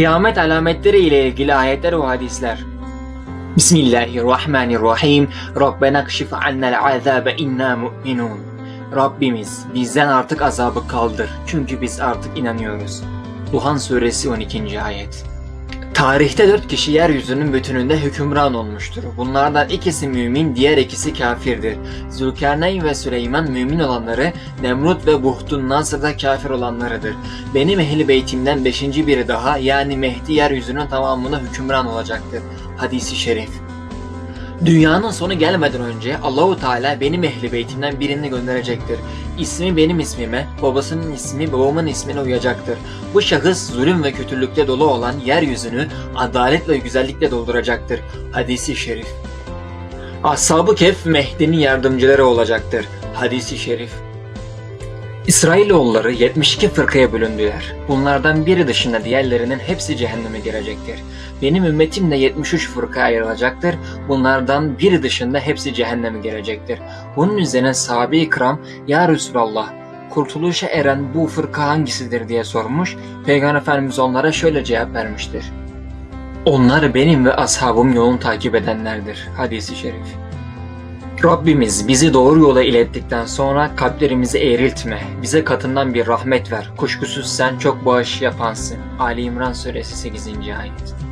Kıyamet alametleri ile ilgili ayetler ve hadisler. Bismillahirrahmanirrahim. Rabbena kşif annel azabe inna mu'minun. Rabbimiz bizden artık azabı kaldır. Çünkü biz artık inanıyoruz. Duhan suresi 12. ayet. Tarihte dört kişi yeryüzünün bütününde hükümran olmuştur. Bunlardan ikisi mümin, diğer ikisi kafirdir. Zülkarneyn ve Süleyman mümin olanları, Nemrut ve Buhtun Nasır da kafir olanlarıdır. Benim ehli beytimden beşinci biri daha yani Mehdi yeryüzünün tamamına hükümran olacaktır. Hadisi şerif. Dünyanın sonu gelmeden önce Allahu Teala benim ehli beytimden birini gönderecektir. İsmi benim ismime, babasının ismi babamın ismine uyacaktır. Bu şahıs zulüm ve kötülükle dolu olan yeryüzünü adalet ve güzellikle dolduracaktır. Hadisi şerif. Ashab-ı Kehf Mehdi'nin yardımcıları olacaktır. Hadisi şerif. İsrailoğulları 72 fırkaya bölündüler. Bunlardan biri dışında diğerlerinin hepsi cehenneme girecektir. Benim ümmetim de 73 fırkaya ayrılacaktır. Bunlardan biri dışında hepsi cehenneme girecektir. Bunun üzerine sahabe-i Ya Resulallah, kurtuluşa eren bu fırka hangisidir diye sormuş. Peygamber Efendimiz onlara şöyle cevap vermiştir. Onlar benim ve ashabım yolunu takip edenlerdir. Hadisi şerif. Rabbimiz bizi doğru yola ilettikten sonra kalplerimizi eğriltme. Bize katından bir rahmet ver. Kuşkusuz sen çok bağış yapansın. Ali İmran suresi 8. ayet.